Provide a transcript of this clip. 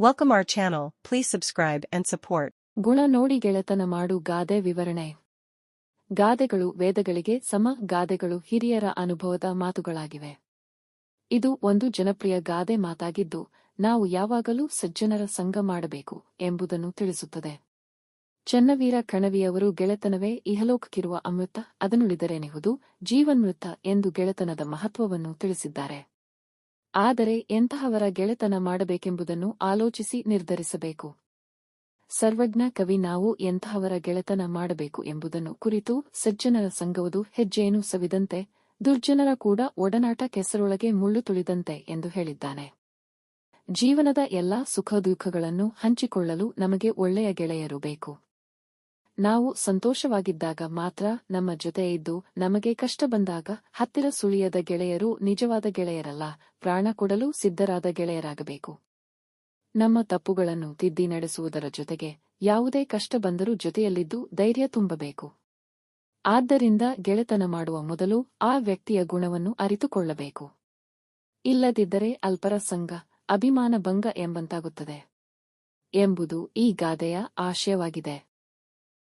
Welcome our channel, please subscribe and support. ಗುಣ ನೋಡಿ ಗೆಳೆತನ ಮಾಡು ಗಾದೆ ವಿವರಣೆ. ಗಾದೆಗಳು ವೇದಗಳಿಗೆ ಸಮ ಗಾದೆಗಳು ಹಿರಿಯರ ಅನುಭವದ ಮಾತುಗಳಾಗಿವೆ. ಇದು ಒಂದು ಜನಪ್ರಿಯ ಗಾದೆ ಮಾತಾಗಿದ್ದು ನಾವು ಯಾವಾಗಲೂ ಸಜ್ಜನರ ಸಂಗ ಮಾಡಬೇಕು ಎಂಬುದನ್ನು ತಿಳಿಸುತ್ತದೆ. ಚನ್ನವೀರ ಕಣವಿಯವರು ಗೆಳೆತನವೇ ಇಹಲೋಕಕ್ಕಿರುವ ಅಮೃತ ಅದನ್ನುಳಿದರೆನಿಹುದು ಜೀವನ್ಮೃತ ಎಂದು ಗೆಳೆತನದ ಮಹತ್ವವನ್ನು ತಿಳಿಸಿದ್ದಾರೆ. ಆದರೆ ಎಂತಹವರ ಗೆಳೆತನ ಮಾಡಬೇಕೆಂಬುದನ್ನು ಆಲೋಚಿಸಿ ನಿರ್ಧರಿಸಬೇಕು. ಸರ್ವಜ್ಞ ಕವಿ ನಾವು ಎಂತಹವರ ಗೆಳೆತನ ಮಾಡಬೇಕು ಎಂಬುದನ್ನು ಕುರಿತು ಸಜ್ಜನರ ಸಂಘವುದು ಹೆಜ್ಜೆಯನ್ನು ಸವಿದಂತೆ, ದುರ್ಜನರ ಕೂಡ ಒಡನಾಟ ಕೆಸರೊಳಗೆ ಮುಳ್ಳು ತುಳಿದಂತೆ ಎಂದು ಹೇಳಿದ್ದಾನೆ. ಜೀವನದ ಎಲ್ಲಾ ಸುಖ ದುಃಖಗಳನ್ನು ಹಂಚಿಕೊಳ್ಳಲು ನಮಗೆ ಒಳ್ಳೆಯ ಗೆಳೆಯರು ಬೇಕು. ನಾವು ಸಂತೋಷವಾಗಿದ್ದಾಗ ಮಾತ್ರ ನಮ್ಮ ಜೊತೆ ಇದ್ದು ನಮಗೆ ಕಷ್ಟ ಬಂದಾಗ ಹತ್ತಿರ ಸುಳಿಯದ ಗೆಳೆಯರು ನಿಜವಾದ ಗೆಳೆಯರಲ್ಲ, ಪ್ರಾಣ ಕೊಡಲು ಸಿದ್ಧರಾದ ಗೆಳೆಯರಾಗಬೇಕು. ನಮ್ಮ ತಪ್ಪುಗಳನ್ನು ತಿದ್ದಿ ನಡೆಸುವುದರ ಜೊತೆಗೆ ಯಾವುದೇ ಕಷ್ಟ ಬಂದರೂ ಜೊತೆಯಲ್ಲಿದ್ದು ಧೈರ್ಯ ತುಂಬಬೇಕು. ಆದ್ದರಿಂದ ಗೆಳೆತನ ಮಾಡುವ ಮೊದಲು ಆ ವ್ಯಕ್ತಿಯ ಗುಣವನ್ನು ಅರಿತುಕೊಳ್ಳಬೇಕು. ಇಲ್ಲದಿದ್ದರೆ ಅಲ್ಪರ ಸಂಘ ಅಭಿಮಾನ ಭಂಗ ಎಂಬಂತಾಗುತ್ತದೆ. ಎಂಬುದು ಈ ಗಾದೆಯ ಆಶಯವಾಗಿದೆ.